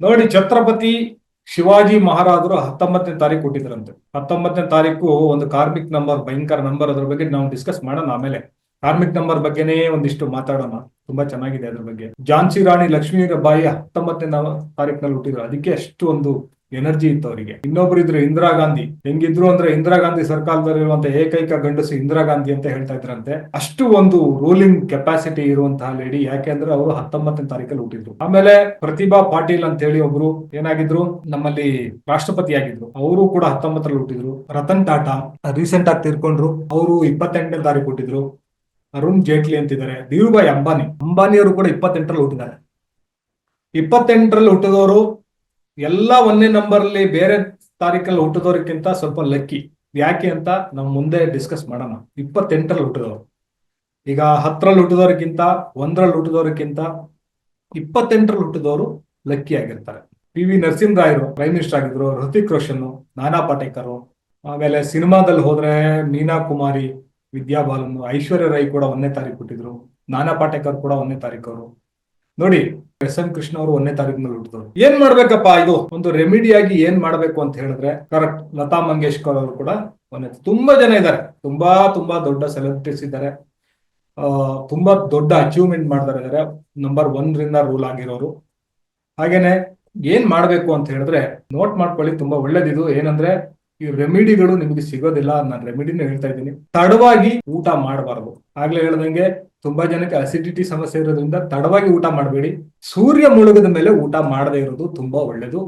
ನೋಡಿ, ಛತ್ರಪತಿ ಶಿವಾಜಿ ಮಹಾರಾಜರು ಹತ್ತೊಂಬತ್ತನೇ ತಾರೀಕು ಕೊಟ್ಟಿದ್ರಂತೆ ಹತ್ತೊಂಬತ್ತನೇ ತಾರೀಕು ಒಂದು ಕಾರ್ಮಿಕ್ ನಂಬರ್, ಭಯಂಕರ ನಂಬರ್ ಅದ್ರ ಬಗ್ಗೆ ನಾವು ಡಿಸ್ಕಸ್ ಮಾಡೋಣ ಆಮೇಲೆ. ಕಾರ್ಮಿಕ್ ನಂಬರ್ ಬಗ್ಗೆನೇ ಒಂದಿಷ್ಟು ಮಾತಾಡೋಣ. ತುಂಬಾ ಚೆನ್ನಾಗಿದೆ ಅದ್ರ ಬಗ್ಗೆ. ಝಾನ್ಸಿ ರಾಣಿ ಲಕ್ಷ್ಮೀಬಾಯಿ ಹತ್ತೊಂಬತ್ತನೇ ನವ- ತಾರೀಕಿನಲ್ಲಿ ಹುಟ್ಟಿದ್ರು. ಅದಕ್ಕೆ ಅಷ್ಟು ಒಂದು ಎನರ್ಜಿ ಇತ್ತು ಅವರಿಗೆ ಇನ್ನೊಬ್ರು ಇದ್ರು ಇಂದಿರಾ ಗಾಂಧಿ. ಹೆಂಗಿದ್ರು ಅಂದ್ರೆ ಇಂದಿರಾ ಗಾಂಧಿ ಸರ್ಕಾರದಲ್ಲಿರುವಂತಹ ಏಕೈಕ ಗಂಡಸು ಇಂದಿರಾ ಗಾಂಧಿ ಅಂತ ಹೇಳ್ತಾ ಇದ್ರಂತೆ. ಅಷ್ಟು ಒಂದು ರೂಲಿಂಗ್ ಕೆಪಾಸಿಟಿ ಇರುವಂತಹ ಲೇಡಿ ಯಾಕೆಂದ್ರೆ ಅವರು ಹತ್ತೊಂಬತ್ತನೇ ತಾರೀಕಲ್ಲಿ ಹುಟ್ಟಿದ್ರು. ಆಮೇಲೆ ಪ್ರತಿಭಾ ಪಾಟೀಲ್ ಅಂತ ಹೇಳಿ ಒಬ್ರು ಏನಾಗಿದ್ರು? ನಮ್ಮಲ್ಲಿ ರಾಷ್ಟ್ರಪತಿ ಆಗಿದ್ರು. ಅವರು ಕೂಡ ಹತ್ತೊಂಬತ್ತರಲ್ಲಿ ಹುಟ್ಟಿದ್ರು. ರತನ್ ಟಾಟಾ ರೀಸೆಂಟ್ ಆಗಿ ತೀರ್ಕೊಂಡ್ರು. ಅವರು ಇಪ್ಪತ್ತೆಂಟನೇ ತಾರೀಕು ಹುಟ್ಟಿದ್ರು. ಅರುಣ್ ಜೇಟ್ಲಿ ಅಂತಿದ್ದಾರೆ. ಧೀರುಭಾಯಿ ಅಂಬಾನಿ. ಅಂಬಾನಿಯವರು ಕೂಡ ಇಪ್ಪತ್ತೆಂಟರಲ್ಲಿ ಹುಟ್ಟಿದ್ದಾರೆ. ಇಪ್ಪತ್ತೆಂಟರಲ್ಲಿ ಹುಟ್ಟಿದವರು ಎಲ್ಲ ಒಂದೇ ನಂಬರ್ ಅಲ್ಲಿ ಬೇರೆ ತಾರೀಕಲ್ಲಿ ಹುಟ್ಟಿದವ್ರಿಗಿಂತ ಸ್ವಲ್ಪ ಲಕ್ಕಿ ಯಾಕೆ ಅಂತ ನಾವು ಮುಂದೆ ಡಿಸ್ಕಸ್ ಮಾಡೋಣ. ಇಪ್ಪತ್ತೆಂಟರಲ್ಲಿ ಹುಟ್ಟಿದವರು. ಈಗ ಹತ್ತರಲ್ಲಿ ಹುಟ್ಟಿದವ್ರಿಗಿಂತ, ಒಂದರಲ್ಲಿ ಹುಟ್ಟಿದವ್ರಿಗಿಂತ ಇಪ್ಪತ್ತೆಂಟರಲ್ಲಿ ಹುಟ್ಟಿದವರು ಲಕ್ಕಿ ಆಗಿರ್ತಾರೆ. ಪಿ ವಿ ನರಸಿಂಹರಾಯರು ಪ್ರೈಮ್ ಮಿನಿಸ್ಟರ್ ಆಗಿದ್ರು, ಹೃತಿಕ್ ರೋಷನ್, ನಾನಾ ಪಾಟೇಕರ್, ಆಮೇಲೆ ಸಿನಿಮಾದಲ್ಲಿ ಹೋದ್ರೆ ಮೀನಾ ಕುಮಾರಿ, ವಿದ್ಯಾ ಬಾಲನ್, ಐಶ್ವರ್ಯ ರೈ ಕೂಡ ಒಂದನೇ ತಾರೀಕು ಹುಟ್ಟಿದ್ರು, ನಾನಾ ಪಾಟೇಕರ್ ಕೂಡ ಒಂದನೇ ತಾರೀಕು ಅವರು ನೋಡಿ, ಎಸ್ ಎನ್ ಕೃಷ್ಣ ಅವರು ಒಂದನೇ ತಾರೀಕಿನಲ್ಲಿ ಹುಟ್ಟಿದ್ರು. ಏನ್ ಮಾಡ್ಬೇಕಪ್ಪ ಇದು? ಒಂದು ರೆಮಿಡಿಯಾಗಿ ಏನ್ ಮಾಡ್ಬೇಕು ಅಂತ ಹೇಳಿದ್ರೆ ಕರೆಕ್ಟ್ ಲತಾ ಮಂಗೇಶ್ಕರ್ ಅವರು ಕೂಡ ಒಂದೇ ತುಂಬಾ ಜನ ಇದ್ದಾರೆ. ತುಂಬಾ ತುಂಬಾ ದೊಡ್ಡ ಸೆಲೆಬ್ರಿಟೀಸ್ ಇದ್ದಾರೆ. ತುಂಬಾ ದೊಡ್ಡ ಅಚೀವ್ಮೆಂಟ್ ಮಾಡ್ತಾರೆ ಇದ್ದಾರೆ. ನಂಬರ್ ರಿಂದ ರೂಲ್ ಆಗಿರೋರು. ಹಾಗೇನೆ, ಏನ್ ಮಾಡ್ಬೇಕು ಅಂತ ಹೇಳಿದ್ರೆ ನೋಟ್ ಮಾಡ್ಕೊಳ್ಳಿ, ತುಂಬಾ ಒಳ್ಳೇದಿದು. ಏನಂದ್ರೆ ಈ ರೆಮಿಡಿಗಳು ನಿಮಗೆ ಸಿಗೋದಿಲ್ಲ ನಾನು ರೆಮಿಡಿನ ಹೇಳ್ತಾ ಇದ್ದೀನಿ. ತಡವಾಗಿ ಊಟ ಮಾಡಬಾರದು. ಆಗ್ಲೇ ಹೇಳ್ದಂಗೆ ತುಂಬಾ ಜನಕ್ಕೆ ಅಸಿಡಿಟಿ ಸಮಸ್ಯೆ ಇರೋದ್ರಿಂದ ತಡವಾಗಿ ಊಟ ಮಾಡಬೇಡಿ. ಸೂರ್ಯ ಮುಳುಗದ ಮೇಲೆ ಊಟ ಮಾಡದೇ ಇರೋದು ತುಂಬಾ ಒಳ್ಳೇದು.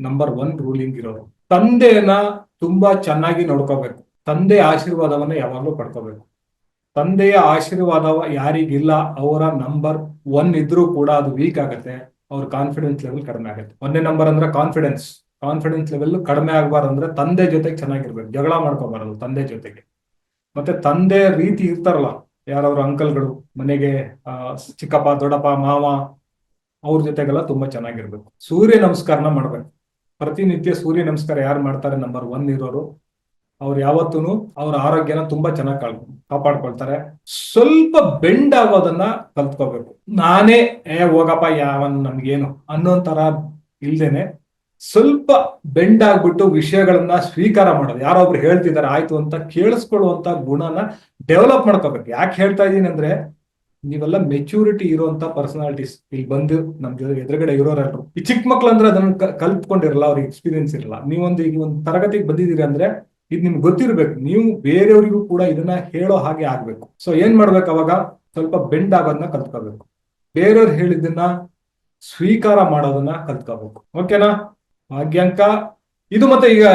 ನಂಬರ್ ಒನ್ ರೂಲಿಂಗ್ ಇರೋದು. ತಂದೆಯನ್ನ ತುಂಬಾ ಚೆನ್ನಾಗಿ ನೋಡ್ಕೋಬೇಕು. ತಂದೆ ಆಶೀರ್ವಾದವನ್ನ ಯಾವಾಗ್ಲೂ ಪಡ್ಕೋಬೇಕು. ತಂದೆಯ ಆಶೀರ್ವಾದ ಯಾರಿಗಿಲ್ಲ, ಅವರ ನಂಬರ್ ಒನ್ ಇದ್ರೂ ಕೂಡ ಅದು ವೀಕ್ ಆಗುತ್ತೆ. ಅವ್ರ ಕಾನ್ಫಿಡೆನ್ಸ್ ಲೆವೆಲ್ ಕಡಿಮೆ ಆಗುತ್ತೆ. ಒಂದೇ ನಂಬರ್ ಅಂದ್ರೆ ಕಾನ್ಫಿಡೆನ್ಸ್ ಕಾನ್ಫಿಡೆನ್ಸ್ ಲೆವೆಲ್ ಕಡಿಮೆ ಆಗಬಾರ್ದು ಅಂದ್ರೆ ತಂದೆ ಜೊತೆಗೆ ಚೆನ್ನಾಗಿರ್ಬೇಕು. ಜಗಳ ಮಾಡ್ಕೋಬಾರದು ತಂದೆ ಜೊತೆಗೆ. ಮತ್ತೆ ತಂದೆ ರೀತಿ ಇರ್ತಾರಲ್ಲ ಯಾರವ್ರ ಅಂಕಲ್ಗಳು, ಮನೆಗೆ ಚಿಕ್ಕಪ್ಪ, ದೊಡ್ಡಪ್ಪ, ಮಾವ, ಅವ್ರ ಜೊತೆಗೆಲ್ಲ ತುಂಬಾ ಚೆನ್ನಾಗಿರ್ಬೇಕು. ಸೂರ್ಯ ನಮಸ್ಕಾರನ ಮಾಡ್ಬೇಕು. ಪ್ರತಿನಿತ್ಯ ಸೂರ್ಯ ನಮಸ್ಕಾರ ಯಾರು ಮಾಡ್ತಾರೆ ನಂಬರ್ ಒನ್ ಇರೋರು. ಅವ್ರು ಯಾವತ್ತೂ ಅವ್ರ ಆರೋಗ್ಯನ ತುಂಬಾ ಚೆನ್ನಾಗಿ ಕಾಳ್, ಕಾಪಾಡ್ಕೊಳ್ತಾರೆ. ಸ್ವಲ್ಪ ಬೆಂಡ್ ಆಗೋದನ್ನ ಕಲ್ತ್ಕೋಬೇಕು. ನಾನೇ, ಏ, ಹೋಗಪ್ಪ, ಯಾವನ್ ನಮ್ಗೇನು? ಅನ್ನೋ ತರ ಇಲ್ದೇನೆ ಸ್ವಲ್ಪ ಬೆಂಡ್ ಆಗ್ಬಿಟ್ಟು ವಿಷಯಗಳನ್ನ ಸ್ವೀಕಾರ ಮಾಡೋದು. ಯಾರೊಬ್ರು ಹೇಳ್ತಿದ್ದಾರೆ, ಆಯ್ತು ಅಂತ ಕೇಳಿಸ್ಕೊಳ್ಳುವಂತ ಗುಣನ ಡೆವಲಪ್ ಮಾಡ್ಕೋಬೇಕು. ಯಾಕೆ ಹೇಳ್ತಾ ಇದೀನಿ ಅಂದ್ರೆ, ನೀವೆಲ್ಲ ಮೆಚೂರಿಟಿ ಇರುವಂತ ಪರ್ಸನಾಲಿಟೀಸ್ ಇಲ್ಲಿ ಬಂದು ನಮ್ ಜೊತೆ ಎದುರುಗಡೆ ಇರೋರೆಲ್ರು. ಈ ಚಿಕ್ಕ ಮಕ್ಳು ಅಂದ್ರೆ ಅದನ್ನ ಕಲ್ತ್ಕೊಂಡಿರಲ್ಲ, ಅವ್ರಿಗೆ ಎಕ್ಸ್ಪೀರಿಯನ್ಸ್ ಇರಲ್ಲ. ನೀವೊಂದು ಈಗ ಒಂದು ತರಗತಿಗೆ ಬಂದಿದ್ದೀರಿ ಅಂದ್ರೆ ಇದು ನಿಮ್ಗೆ ಗೊತ್ತಿರ್ಬೇಕು. ನೀವು ಬೇರೆಯವರಿಗೂ ಕೂಡ ಇದನ್ನ ಹೇಳೋ ಹಾಗೆ ಆಗ್ಬೇಕು. ಸೊ ಏನ್ ಮಾಡ್ಬೇಕು ಅವಾಗ? ಸ್ವಲ್ಪ ಬೆಂಡ್ ಆಗೋದನ್ನ ಕಲ್ತ್ಕೋಬೇಕು. ಬೇರೆಯವ್ರು ಹೇಳಿದ್ದನ್ನ ಸ್ವೀಕಾರ ಮಾಡೋದನ್ನ ಕಲ್ತ್ಕೋಬೇಕು. ಓಕೆನಾ ಭಾಗ್ಯಾಂಕ. ಇದು ಮತ್ತೆ ಈಗ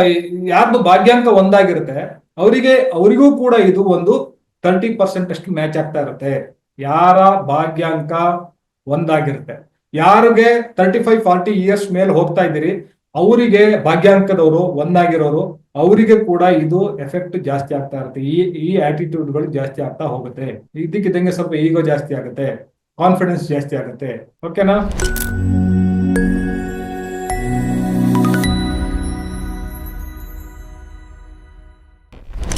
ಯಾರ್ದು ಭಾಗ್ಯಾಂಕ ಒಂದಾಗಿರುತ್ತೆ, ಅವರಿಗೆ, ಅವರಿಗೂ ಕೂಡ ಇದು ಒಂದು ತರ್ಟಿ ಪರ್ಸೆಂಟ್ ಅಷ್ಟು ಮ್ಯಾಚ್ ಆಗ್ತಾ ಇರುತ್ತೆ. ಯಾರ ಭಾಗ್ಯಾಂಕ ಒಂದಾಗಿರುತ್ತೆ. ಯಾರಿಗೆ ತರ್ಟಿ ಫೈವ್ ಫಾರ್ಟಿ ಇಯರ್ಸ್ ಮೇಲೆ ಹೋಗ್ತಾ ಇದ್ದೀರಿ, ಅವರಿಗೆ ಭಾಗ್ಯಾಂಕದವರು ಒಂದಾಗಿರೋರು, ಅವರಿಗೆ ಕೂಡ ಇದು ಎಫೆಕ್ಟ್ ಜಾಸ್ತಿ ಆಗ್ತಾ ಇರುತ್ತೆ. ಈ ಈ ಆಟಿಟ್ಯೂಡ್ಗಳು ಜಾಸ್ತಿ ಆಗ್ತಾ ಹೋಗುತ್ತೆ. ಇದಕ್ಕಿದ್ದಂಗೆ ಸ್ವಲ್ಪ ಈಗೋ ಜಾಸ್ತಿ ಆಗುತ್ತೆ. ಕಾನ್ಫಿಡೆನ್ಸ್ ಜಾಸ್ತಿ ಆಗುತ್ತೆ. ಓಕೆನಾ